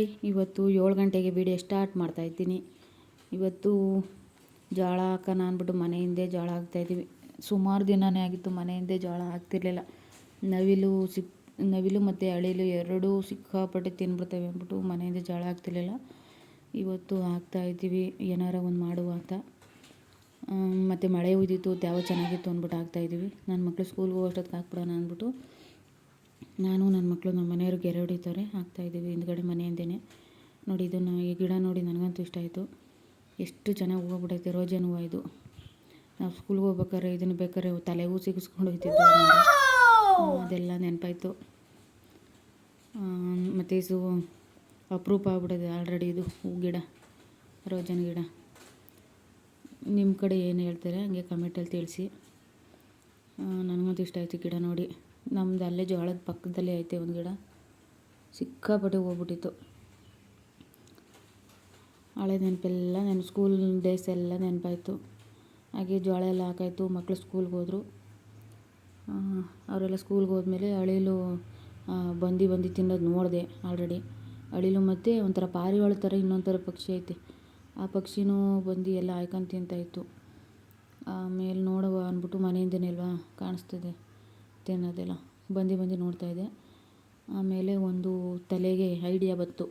Hi, ಇವತ್ತು ಏಳು ಗಂಟೆಗೆ ವಿಡಿಯೋ ಸ್ಟಾರ್ಟ್ ಮಾಡ್ತಾಯಿದ್ದೀನಿ ಇವತ್ತು ಜೋಳ ಹಾಕೋಣ ಅಂದ್ಬಿಟ್ಟು ಮನೆ ಹಿಂದೆ ಜೋಳ ಹಾಕ್ತಾಯಿದ್ದೀವಿ ಸುಮಾರು ದಿನವೇ ಆಗಿತ್ತು ಮನೆ ಜೋಳ ಹಾಕ್ತಿರ್ಲಿಲ್ಲ. ನವಿಲು ಸಿಕ್, ನವಿಲು ಮತ್ತು ಅಳಿಲು ಎರಡೂ ಸಿಕ್ಕಾಪಟ್ಟೆ ತಿನ್ಬಿಡ್ತವೆ ಅಂದ್ಬಿಟ್ಟು ಮನೆಯಿಂದ ಜೋಳ ಹಾಕ್ತಿರ್ಲಿಲ್ಲ. ಇವತ್ತು ಹಾಕ್ತಾಯಿದ್ದೀವಿ ಏನಾರ ಒಂದು ಮಾಡುವ ಅಂತ. ಮತ್ತು ಮಳೆ ಉಯ್ದಿತ್ತು ತ್ಯಾವ ಚೆನ್ನಾಗಿತ್ತು ಅಂದ್ಬಿಟ್ಟು ಹಾಕ್ತಾಯಿದ್ದೀವಿ ನನ್ನ ಮಕ್ಕಳು ಸ್ಕೂಲ್ಗೆ ಹೋಗೋಷ್ಟೊತ್ತಿಗೆ ಹಾಕ್ಬಿಡೋಣ ಅಂದ್ಬಿಟ್ಟು ನಾನು ನನ್ನ ಮಕ್ಕಳು ನಮ್ಮ ಮನೆಯವರು ಗೆರೆ ಹೊಡಿತಾರೆ ಹಾಕ್ತಾಯಿದ್ದೀವಿ ಹಿಂದ್ಗಡೆ ಮನೆಯಿಂದೇ ನೋಡಿ ಇದನ್ನು ಈ ಗಿಡ ನೋಡಿ ನನಗಂತೂ ಇಷ್ಟ ಆಯಿತು. ಎಷ್ಟು ಚೆನ್ನಾಗಿ ಹೂವು ಬಿಡೈತೆ ರೋಜನ್ ಹೂವು ಇದು. ನಾವು ಸ್ಕೂಲ್ಗೆ ಹೋಗ್ಬೇಕಾದ್ರೆ ಇದನ್ನು ಬೇಕಾದ್ರೆ ತಲೆಗೂ ಸಿಗಿಸ್ಕೊಂಡು ಹೋಗ್ತಿದ್ದೆ ಅದೆಲ್ಲ ನೆನಪಾಯ್ತು. ಮತ್ತು ಇದು ಅಪರೂಪ ಆಗ್ಬಿಡೋದು ಆಲ್ರೆಡಿ ಇದು ಹೂ ಗಿಡ, ರೋಜನ್ ಗಿಡ. ನಿಮ್ಮ ಕಡೆ ಏನು ಹೇಳ್ತಾರೆ, ಹಂಗೆ ಕಮೆಂಟಲ್ಲಿ ತಿಳಿಸಿ. ನನಗಂತೂ ಇಷ್ಟ ಆಯಿತು ಗಿಡ ನೋಡಿ. ನಮ್ದು ಅಲ್ಲೇ ಜೋಳದ ಪಕ್ಕದಲ್ಲೇ ಐತೆ ಒಂದು ಗಿಡ. ಸಿಕ್ಕಾಪಟ್ಟೆ ಹೋಗ್ಬಿಟ್ಟಿತ್ತು. ಹಳೆ ನೆನಪೆಲ್ಲ ನೆನಪು ಸ್ಕೂಲ್ ಡೇಸ್ ಎಲ್ಲ ನೆನಪಾಯಿತು. ಹಾಗೆ ಜೋಳ ಎಲ್ಲ ಹಾಕಾಯಿತು ಮಕ್ಕಳು ಸ್ಕೂಲ್ಗೆ ಹೋದರು. ಅವರೆಲ್ಲ ಸ್ಕೂಲ್ಗೆ ಹೋದ್ಮೇಲೆ ಅಳಿಲು ಬಂದು ಬಂದು ತಿನ್ನೋದು ನೋಡಿದೆ ಆಲ್ರೆಡಿ ಅಳಿಲು ಮತ್ತು ಒಂಥರ ಪಾರಿವಾಳ ಥರ ಇನ್ನೊಂದು ಥರ ಪಕ್ಷಿ ಐತೆ. ಆ ಪಕ್ಷಿನೂ ಬಂದು ಎಲ್ಲ ಆಯ್ಕೊಂಡು ತಿಂತಾಯಿತ್ತು ಆಮೇಲೆ ನೋಡುವ ಅಂದ್ಬಿಟ್ಟು ಮನೆಯಿಂದನೇ ಅಲ್ವಾ ಕಾಣಿಸ್ತಿದೆ. ತಿನ್ನೋದೆಲ್ಲ ಬಂದು ಬಂದು ನೋಡ್ತಾಯಿದ್ದೆ ಆಮೇಲೆ ಒಂದು ತಲೆಗೆ ಐಡಿಯಾ ಬಂತು.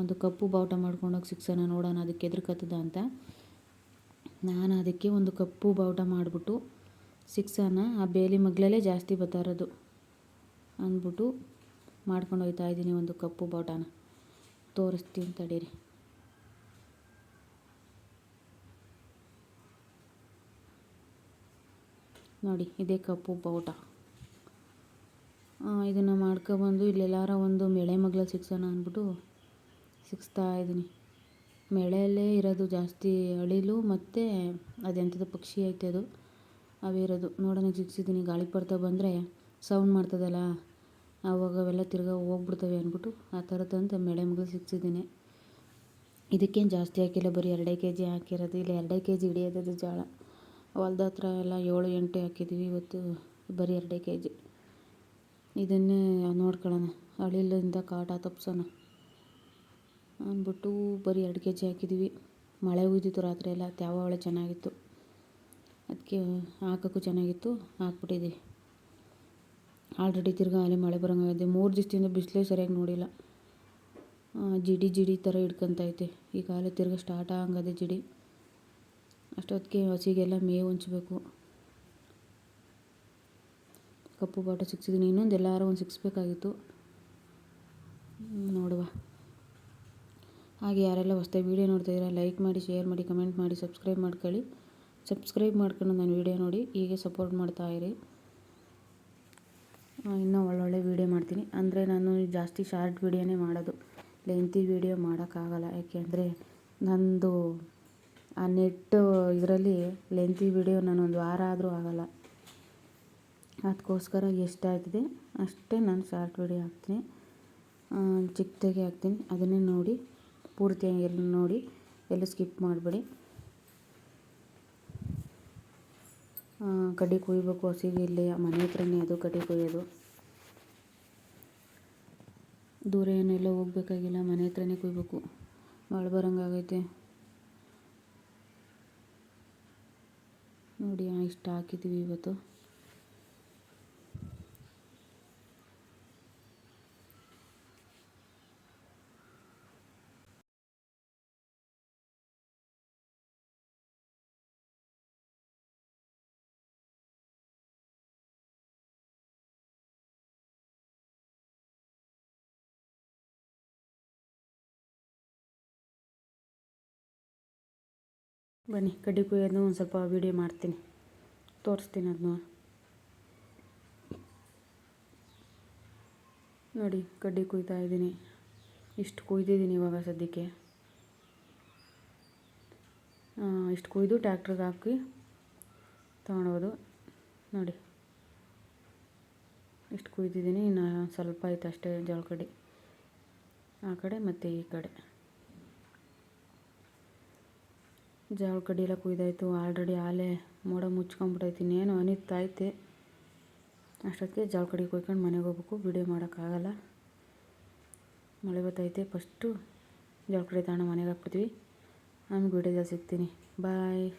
ಒಂದು ಕಪ್ಪು ಬಾವುಟ ಮಾಡ್ಕೊಂಡೋಗಿ ಸಿಕ್ಸನ ನೋಡೋಣ ಅದಕ್ಕೆ ಎದುರ್ಕತ್ತದ ಅಂತ. ನಾನು ಅದಕ್ಕೆ ಒಂದು ಕಪ್ಪು ಬಾವುಟ ಮಾಡಿಬಿಟ್ಟು ಸಿಕ್ಸನ ಆ ಬೇಲಿ ಮಗ್ಲಲ್ಲೇ ಜಾಸ್ತಿ ಬತ್ತಾರದು ಅಂದ್ಬಿಟ್ಟು ಮಾಡ್ಕೊಂಡು ಹೋಗ್ತಾ ಇದ್ದೀನಿ ಒಂದು ಕಪ್ಪು ಬಾವುಟನ. ತೋರಿಸ್ತೀನಿ ತಡೀರಿ ನೋಡಿ, ಇದೇ ಕಪ್ಪು ಬಾವುಟ. ಇದನ್ನು ಮಾಡ್ಕೊಬಂದು ಇಲ್ಲೆಲ್ಲಾರ ಒಂದು ಮೇಳೆ ಮಗ್ಲ ಸಿಕ್ಸೋಣ ಅಂದ್ಬಿಟ್ಟು ಸಿಕ್ಸ್ತಾ ಇದ್ದೀನಿ. ಮೇಳೆಯಲ್ಲೇ ಇರೋದು ಜಾಸ್ತಿ ಅಳಿಲು ಮತ್ತು ಅದೆಂಥದ್ದು ಪಕ್ಷಿ ಐತೆ ಅದು, ಅವೇ ಇರೋದು. ನೋಡೋಣ ಸಿಕ್ಸಿದ್ದೀನಿ ಗಾಳಿ ಬರ್ತಾ ಬಂದರೆ ಸೌಂಡ್ ಮಾಡ್ತದಲ್ಲ ಆವಾಗ ಅವೆಲ್ಲ ತಿರ್ಗಾ ಹೋಗ್ಬಿಡ್ತವೆ ಅಂದ್ಬಿಟ್ಟು ಆ ಥರದಂತ ಮೇಳೆ ಮಗ್ಳು ಸಿಕ್ಸಿದ್ದೀನಿ ಇದಕ್ಕೇನು ಜಾಸ್ತಿ ಹಾಕಿಲ್ಲ, ಬರೀ ಎರಡೇ ಕೆ ಜಿ ಹಾಕಿರೋದು. ಇಲ್ಲ ಎರಡೇ ಕೆ ಜಿ ಹಿಡಿಯೋದದು ಜೋಳ. ಹೊಲ್ದ ಹತ್ರ ಎಲ್ಲ ಏಳು ಎಂಟು ಹಾಕಿದ್ದೀವಿ ಇವತ್ತು, ಬರೀ ಎರಡೇ ಕೆ ಜಿ ಇದನ್ನೇ ನೋಡ್ಕೊಳ್ಳೋಣ. ಅಳಿಲಿಂದ ಕಾಟ ತಪ್ಸೋಣ. ಅಂದ್ಬಿಟ್ಟು ಬರೀ ಎರಡು ಕೆ ಜಿ ಹಾಕಿದ್ವಿ. ಮಳೆ ಉಯ್ದಿತ್ತು ರಾತ್ರಿ ಎಲ್ಲ, ತ್ಯಾವ ಒಳ್ಳೆ ಚೆನ್ನಾಗಿತ್ತು. ಅದಕ್ಕೆ ಹಾಕೋಕ್ಕೂ ಚೆನ್ನಾಗಿತ್ತು, ಹಾಕ್ಬಿಟ್ಟಿದ್ವಿ. ಆಲ್ರೆಡಿ ತಿರ್ಗಾ ಅಲ್ಲಿ ಮಳೆ ಬರೋಂಗಾಗಿದೆ ಮೂರು ದಿವಸದಿಂದ ಬಿಸಿಲೇ ಸರಿಯಾಗಿ ನೋಡಿಲ್ಲ. ಜಿಡಿ ಜಿಡಿ ಥರ ಹಿಡ್ಕೊಂತೈತೆ ಈಗ ಅಲ್ಲಿ ತಿರ್ಗಾ ಸ್ಟಾರ್ಟ್ ಆಗಂಗದೆ ಜಿಡಿ. ಅಷ್ಟೊತ್ತಿಗೆ ಹಸಿಗೆಲ್ಲ ಮೇವು ಹಂಚ್ಬೇಕು. ಕಪ್ಪು ಬಾಟ ಸಿಕ್ಸಿದ್ದೀನಿ ಇನ್ನೊಂದು ಎಲ್ಲಾರು ಒಂದು ಸಿಕ್ಸ್ಬೇಕಾಗಿತ್ತು. ನೋಡುವ. ಹಾಗೆ ಯಾರೆಲ್ಲ ಹೊಸ್ದಾಗಿ ವೀಡಿಯೋ ಇದ್ರೆ ಲೈಕ್ ಮಾಡಿ ಶೇರ್ ಮಾಡಿ ಕಮೆಂಟ್ ಮಾಡಿ ಸಬ್ಸ್ಕ್ರೈಬ್ ಮಾಡ್ಕೊಳ್ಳಿ. ಸಬ್ಸ್ಕ್ರೈಬ್ ಮಾಡ್ಕೊಂಡು ನಾನು ವೀಡಿಯೋ ನೋಡಿ, ಹೀಗೆ ಸಪೋರ್ಟ್ ಮಾಡ್ತಾ ಇರಿ. ಇನ್ನೂ ಒಳ್ಳೊಳ್ಳೆ ವೀಡಿಯೋ ಮಾಡ್ತೀನಿ. ಅಂದರೆ ನಾನು ಜಾಸ್ತಿ ಶಾರ್ಟ್ ವೀಡಿಯೋನೇ ಮಾಡೋದು. ಲೆಂತಿ ವೀಡಿಯೋ ಮಾಡೋಕ್ಕಾಗಲ್ಲ. ಯಾಕೆಂದರೆ ನಂದು ಆ ನೆಟ್ಟು ಇದರಲ್ಲಿ ಲೆಂತಿ ವೀಡಿಯೋ ನಾನು ಒಂದು ವಾರ ಆದರೂ ಆಗೋಲ್ಲ. ಅದಕ್ಕೋಸ್ಕರ ಎಷ್ಟಾಗಿದೆ ಅಷ್ಟೇ ನಾನು ಶಾರ್ಟ್ ವಿಡಿಯೋ ಹಾಕ್ತೀನಿ. ಚಿಕ್ಕದಾಗಿ ಹಾಕ್ತೀನಿ. ಅದನ್ನೇ ನೋಡಿ ಪೂರ್ತಿಯಾಗಿ ಎಲ್ಲ ನೋಡಿ, ಎಲ್ಲ ಸ್ಕಿಪ್ ಮಾಡಬೇಡಿ. ಕಡ್ಡಿ ಕುಯ್ಬೇಕು, ಹಸಿಗೆ ಇಲ್ಲಿ ಮನೆ ಹತ್ರನೇ ಅದು ಕಡ್ಡಿ ಕುಯ್ಯೋದು. ದೂರ ಏನೆಲ್ಲ ಹೋಗ್ಬೇಕಾಗಿಲ್ಲ, ಮನೆ ಹತ್ರನೇ ಕುಯ್ಬೇಕು. ಮಳೆ ಬರೋಂಗಾಗೈತೆ. ನೋಡಿ ಇಷ್ಟ ಹಾಕಿದ್ದೀವಿ ಇವತ್ತು. ಬನ್ನಿ, ಕಡ್ಡಿ ಕುಯ್ಯೋದನ್ನ ಒಂದು ಸ್ವಲ್ಪ ವೀಡಿಯೋ ಮಾಡ್ತೀನಿ. ತೋರಿಸ್ತೀನಿ ಅದನ್ನ ನೋಡಿ, ಕಡ್ಡಿ ಕುಯ್ತಾ ಇದ್ದೀನಿ. ಇಷ್ಟು ಕುಯ್ದಿದ್ದೀನಿ ಇವಾಗ ಸದ್ಯಕ್ಕೆ. ಇಷ್ಟು ಕುಯ್ದು ಟ್ಯಾಕ್ಟ್ರಿಗೆ ಹಾಕಿ ತೊಗೊಂಡೋದು ನೋಡಿ. ಇಷ್ಟು ಕುಯ್ದಿದ್ದೀನಿ, ಇನ್ನು ಸ್ವಲ್ಪ ಆಯ್ತು ಅಷ್ಟೇ ಜೋಳ ಕಡ್ಡಿ. ಆ ಕಡೆ ಮತ್ತು ಈ ಕಡೆ. ಜೋಳ ಕಡ್ಡಿ ಎಲ್ಲ ಕುಯ್ದಾಯಿತು. ಆಲ್ರೆಡಿ ಆಲೆ ಮೋಡ ಮುಚ್ಕೊಂಬಿಟ್ಟೈತಿ ಇನ್ನೇನು ಅನಿತೈತೆ ಅಷ್ಟೊತ್ತಿಗೆ ಜೋಳ ಕಡ್ಡಿ ಕುಯ್ಕೊಂಡು ಮನೆಗೆ ಹೋಗ್ಬೇಕು. ವಿಡಿಯೋ ಮಾಡೋಕ್ಕಾಗಲ್ಲ. ಮಳೆ ಬರ್ತೈತೆ ಫಸ್ಟು ಜೋಳ ಕಡ್ಡಿ ತಗೊಂಡು ಮನೆಗೆ ಹಾಕ್ಬಿಡ್ತೀವಿ. ಆಮೇಲೆ ವಿಡಿಯೋದಲ್ಲಿ ಸಿಗ್ತೀನಿ. ಬಾಯ್